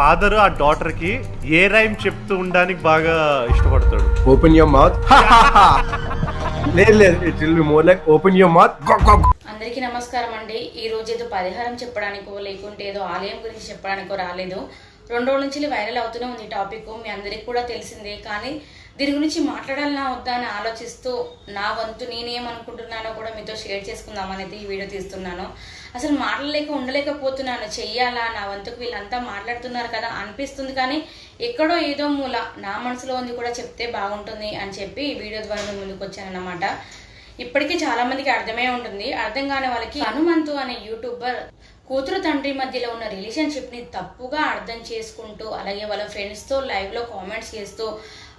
Father ఆ డాటర్కి ఏ rhyme చెప్తూ ఉండడానికి బాగా ఇష్టపడతాడు? ఓపెన్ యువర్ మౌత్ లేదు లేదు. It will be more like open your mouth అందరికీ నమస్కారం అండి. ఈ రోజు ఏదో పరిహారం చెప్పడానికో లేకుంటే ఏదో ఆలయం గురించి చెప్పడానికో రాలేదు. రెండు రోజుల నుంచి వైరల్ అవుతూనే ఉంది టాపిక్. మీ అందరికీ కూడా తెలిసిందే. కానీ దీని గురించి మాట్లాడాలన్నా వద్దా అని ఆలోచిస్తూ నా వంతు నేనేమనుకుంటున్నానో కూడా మీతో షేర్ చేసుకుందామని అయితే ఈ వీడియో తీస్తున్నాను. అసలు మాట్లాడలేక ఉండలేకపోతున్నాను. చెయ్యాలా? నా వంతుకు వీళ్ళంతా మాట్లాడుతున్నారు కదా అనిపిస్తుంది కానీ ఎక్కడో ఏదో మూల నా మనసులో ఉంది కూడా చెప్తే బాగుంటుంది అని చెప్పి ఈ వీడియో ద్వారా మీ ముందుకు వచ్చానన్నమాట. ఇప్పటికీ చాలా మందికి అర్థమే ఉంటుంది. అర్థం కాని వాళ్ళకి హనుమంతు అనే యూట్యూబర్ కూతురు తండ్రి మధ్యలో ఉన్న రిలేషన్షిప్ని తప్పుగా అర్థం చేసుకుంటూ అలాగే వాళ్ళ ఫ్రెండ్స్తో లైవ్లో కామెంట్స్ చేస్తూ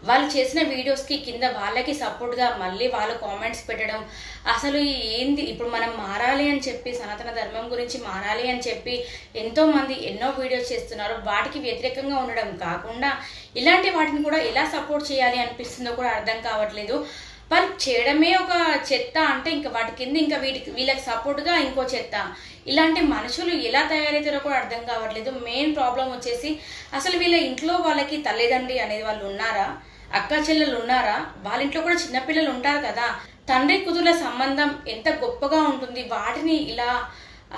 వాళ్ళు చేసిన వీడియోస్కి కింద వాళ్ళకి సపోర్ట్గా మళ్ళీ వాళ్ళు కామెంట్స్ పెట్టడం. అసలు ఏంది? ఇప్పుడు మనం మారాలి అని చెప్పి సనాతన ధర్మం గురించి మారాలి అని చెప్పి ఎంతోమంది ఎన్నో వీడియోస్ చేస్తున్నారు. వాటికి వ్యతిరేకంగా ఉండడం కాకుండా ఇలాంటి వాటిని కూడా ఎలా సపోర్ట్ చేయాలి అనిపిస్తుందో కూడా అర్థం కావట్లేదు. వాళ్ళు చేయడమే ఒక చెత్త అంటే ఇంకా వాటి కింద ఇంకా వీటికి వీళ్ళకి సపోర్ట్గా ఇంకో చెత్త. ఇలాంటి మనుషులు ఎలా తయారవుతారో కూడా అర్థం కావట్లేదు. మెయిన్ ప్రాబ్లం వచ్చేసి అసలు వీళ్ళ ఇంట్లో వాళ్ళకి తల్లిదండ్రి అనేది వాళ్ళు ఉన్నారా? అక్క చెల్లెలు ఉన్నారా? వాళ్ళ ఇంట్లో కూడా చిన్నపిల్లలు ఉంటారు కదా. తండ్రి కుదుల సంబంధం ఎంత గొప్పగా ఉంటుంది. వాటిని ఇలా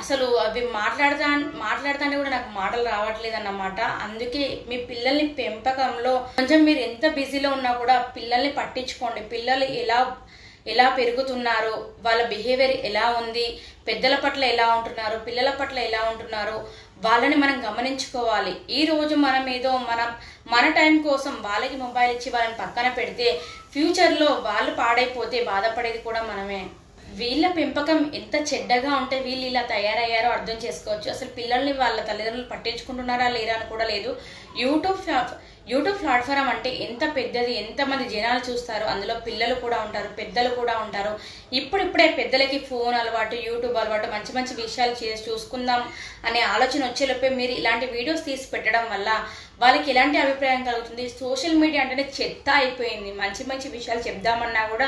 అసలు అవి మాట్లాడతా మాట్లాడుతుంటే కూడా నాకు మాటలు రావట్లేదు అన్నమాట అందుకే మీ పిల్లల్ని పెంపకంలో కొంచెం మీరు ఎంత బిజీలో ఉన్నా కూడా పిల్లల్ని పట్టించుకోండి. పిల్లలు ఎలా ఎలా పెరుగుతున్నారు? వాళ్ళ బిహేవియర్ ఎలా ఉంది? పెద్దల పట్ల ఎలా ఉంటున్నారు? పిల్లల పట్ల ఎలా ఉంటున్నారు? వాళ్ళని మనం గమనించుకోవాలి. ఈ రోజు మనం ఏదో మనం మన టైం కోసం వాళ్ళకి మొబైల్ ఇచ్చి వాళ్ళని పక్కన పెడితే ఫ్యూచర్లో వాళ్ళు పాడైపోతే బాధపడేది కూడా మనమే. వీళ్ళ పెంపకం ఎంత చెడ్డగా ఉంటే వీళ్ళు ఇలా తయారయ్యారో అర్థం చేసుకోవచ్చు. అసలు పిల్లల్ని వాళ్ళ తల్లిదండ్రులు పట్టించుకుంటున్నారా లేరా అని కూడా లేదు. యూట్యూబ్ యూట్యూబ్ ప్లాట్ఫామ్ అంటే ఎంత పెద్దది ఎంతమంది జనాలు చూస్తారు అందులో పిల్లలు కూడా ఉంటారు పెద్దలు కూడా ఉంటారు. ఇప్పుడిప్పుడే పెద్దలకి ఫోన్ అలవాటు యూట్యూబ్ అలవాటు మంచి మంచి విషయాలు చేసి చూసుకుందాం అనే ఆలోచన వచ్చేలోపే మీరు ఇలాంటి వీడియోస్ తీసి పెట్టడం వల్ల వాళ్ళకి ఎలాంటి అభిప్రాయం కలుగుతుంది? సోషల్ మీడియా అంటేనే చెత్త అయిపోయింది. మంచి మంచి విషయాలు చెప్దామన్నా కూడా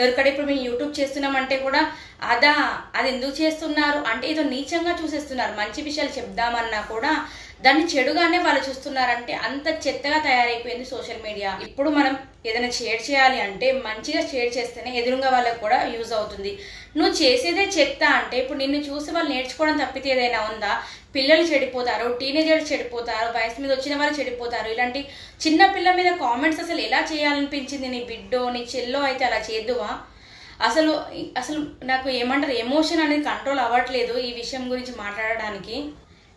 ఎవరికడ ఇప్పుడు మేము యూట్యూబ్ చేస్తున్నామంటే కూడా అదా అది ఎందుకు చేస్తున్నారు? అంటే ఏదో నీచంగా చూసేస్తున్నారు. మంచి విషయాలు చెప్దామన్నా కూడా దాన్ని చెడుగానే వాళ్ళు చూస్తున్నారంటే అంత చెత్తగా తయారైపోయింది సోషల్ మీడియా. ఇప్పుడు మనం ఏదైనా షేర్ చేయాలి అంటే మంచిగా షేర్ చేస్తేనే ఎదురుగా వాళ్ళకు కూడా యూజ్ అవుతుంది. నువ్వు చేసేదే చెత్త అంటే ఇప్పుడు నిన్ను చూసి వాళ్ళు నేర్చుకోవడం తప్పితే ఏదైనా ఉందా? పిల్లలు చెడిపోతారు టీనేజర్స్ చెడిపోతారు వయసు మీద వచ్చిన వాళ్ళు చెడిపోతారు. ఇలాంటి చిన్న పిల్ల మీద కామెంట్స్ అసలు ఎలా చేయాలనిపించింది? నీ బిడ్డో నీ చెల్లో అయితే అలా చేద్దువా? అసలు అసలు నాకు ఏమంటారు? ఎమోషన్ అనేది కంట్రోల్ అవ్వట్లేదు ఈ విషయం గురించి మాట్లాడడానికి.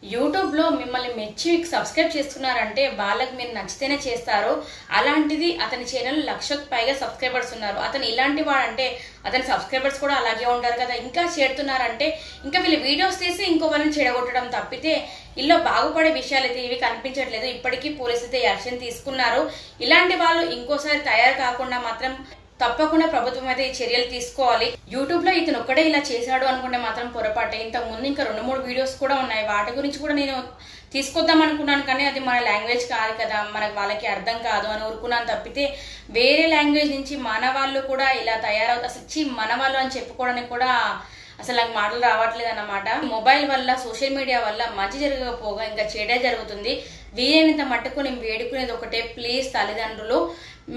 యూట్యూబ్లో మిమ్మల్ని మెచ్చి సబ్స్క్రైబ్ చేస్తున్నారంటే వాళ్ళకి మీరు నచ్చితేనే చేస్తారు. అలాంటిది అతని ఛానల్ లక్షకు పైగా సబ్స్క్రైబర్స్ ఉన్నారు. అతను ఇలాంటి వాడంటే అతని సబ్స్క్రైబర్స్ కూడా అలాగే ఉంటారు కదా. ఇంకా చేరుతున్నారంటే ఇంకా వీళ్ళు వీడియోస్ తీసి ఇంకో వాళ్ళని చెడగొట్టడం తప్పితే ఇల్లో బాగుపడే విషయాలు అయితే ఇవి కనిపించట్లేదు. ఇప్పటికీ పోలీసులు అయితే యాక్షన్ తీసుకున్నారు. ఇలాంటి వాళ్ళు ఇంకోసారి తయారు కాకుండా మాత్రం తప్పకుండా ప్రభుత్వం అయితే ఈ చర్యలు తీసుకోవాలి. యూట్యూబ్లో ఇతను ఒక్కడే ఇలా చేశాడు అనుకుంటే మాత్రం పొరపాటే. ఇంతకు ముందు ఇంకా రెండు మూడు వీడియోస్ కూడా ఉన్నాయి. వాటి గురించి కూడా నేను తీసుకొద్దాం అనుకున్నాను కానీ అది మన లాంగ్వేజ్ కాదు కదా. మనకు వాళ్ళకి అర్థం కాదు అని ఊరుకున్నాను తప్పితే వేరే లాంగ్వేజ్ నుంచి మన వాళ్ళు కూడా ఇలా తయారవుతారు అసలు చి మన వాళ్ళు అని చెప్పుకోవడానికి కూడా అసలు నాకు మాటలు రావట్లేదు అన్నమాట. మొబైల్ వల్ల సోషల్ మీడియా వల్ల మంచి జరగకపోగా ఇంకా చెడే జరుగుతుంది. వీలైనంత మట్టుకు నేను వేడుకునేది ఒకటే. ప్లీజ్ తల్లిదండ్రులు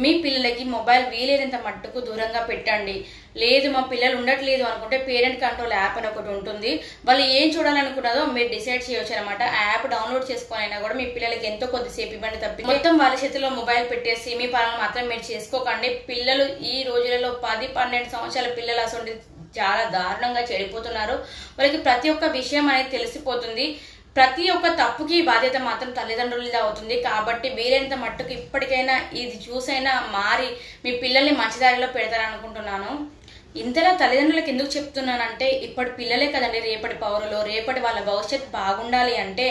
మీ పిల్లలకి మొబైల్ వీలైనంత మట్టుకు దూరంగా పెట్టండి. లేదు మా పిల్లలు ఉండట్లేదు అనుకుంటే పేరెంట్ కంట్రోల్ యాప్ అని ఒకటి ఉంటుంది. వాళ్ళు ఏం చూడాలనుకున్నదో మీరు డిసైడ్ చేయొచ్చు అనమాట ఆ యాప్ డౌన్లోడ్ చేసుకొని అయినా కూడా మీ పిల్లలకి ఎంతో కొద్దిసేపు ఇవ్వండి తప్పి మొత్తం వాళ్ళ చేతిలో మొబైల్ పెట్టేసి మీ పనులు మాత్రం మీరు చేసుకోకండి. పిల్లలు ఈ రోజులలో పది పన్నెండు సంవత్సరాల పిల్లలు అసలు చాలా దారుణంగా చెడిపోతున్నారు. వాళ్ళకి ప్రతి ఒక్క విషయం అనేది తెలిసిపోతుంది. ప్రతి ఒక్క తప్పుకి బాధ్యత మాత్రం తల్లిదండ్రులది అవుతుంది. కాబట్టి వీలైనంత మట్టుకు ఇప్పటికైనా ఇది చూసైనా మారి మీ పిల్లల్ని మంచి దారిలో పెడతారనుకుంటున్నాను. ఇంతలా తల్లిదండ్రులకు ఎందుకు చెప్తున్నానంటే ఇప్పటి పిల్లలే కదండి రేపటి పౌరులు రేపటి వాళ్ళ భవిష్యత్ బాగుండాలి అంటే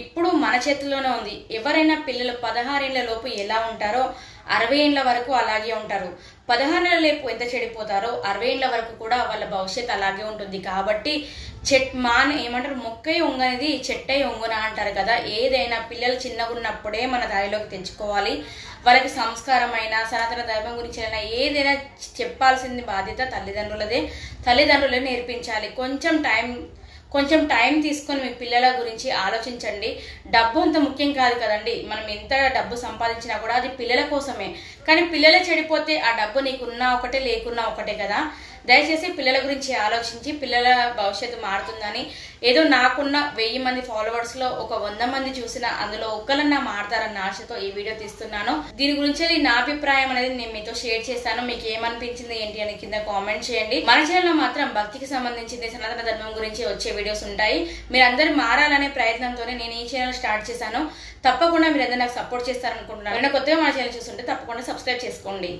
ఇప్పుడు మన చేతిలోనే ఉంది. ఎవరైనా పిల్లలు పదహారేళ్ళ లోపు ఎలా ఉంటారో అరవై ఏళ్ళ వరకు అలాగే ఉంటారు. పదహారు లేపు ఎంత చెడిపోతారో అరవై ఏళ్ళ వరకు కూడా వాళ్ళ భవిష్యత్ అలాగే ఉంటుంది. కాబట్టి చెట్ మాన ఏమంటారు? మొక్కై ఒంగనేది చెట్టై ఒంగున అంటారు కదా. ఏదైనా పిల్లలు చిన్నగా ఉన్నప్పుడే మన దారిలోకి తెచ్చుకోవాలి. వాళ్ళకి సంస్కారమైన సనాతన ధర్మం గురించి అయినా ఏదైనా చెప్పాల్సింది బాధ్యత తల్లిదండ్రులదే. తల్లిదండ్రులే నేర్పించాలి. కొంచెం టైం కొంచెం టైం తీసుకొని మీ పిల్లల గురించి ఆలోచించండి. డబ్బు అంత ముఖ్యం కాదు కదండి. మనం ఎంత డబ్బు సంపాదించినా కూడా అది పిల్లల కోసమే. కానీ పిల్లలు చెడిపోతే ఆ డబ్బు నీకున్నా ఒకటే లేకున్నా ఒకటే కదా. దయచేసి పిల్లల గురించి ఆలోచించి పిల్లల భవిష్యత్తు మారుతుందని. ఏదో నాకున్న వెయ్యి మంది ఫాలోవర్స్లో ఒక వంద మంది చూసిన అందులో ఒక్కరన్నా మారుతారన్న ఆశతో ఈ వీడియో తీస్తున్నాను. దీని గురించి నా అభిప్రాయం అనేది నేను మీతో షేర్ చేస్తాను మీకు ఏమనిపించింది ఏంటి అని కింద కామెంట్ చేయండి. మన ఛానల్లో మాత్రం భక్తికి సంబంధించింది సనాతన ధర్మం గురించి వచ్చే వీడియోస్ ఉంటాయి. మీరందరూ మారాలనే ప్రయత్నంతోనే నేను ఈ ఛానల్ స్టార్ట్ చేశాను. తప్పకుండా మీరందరూ నాకు సపోర్ట్ చేస్తారనుకుంటున్నాను. కొత్తగా మన ఛానల్ చూస్తుంటే తప్పకుండా సబ్స్క్రైబ్ చేసుకోండి.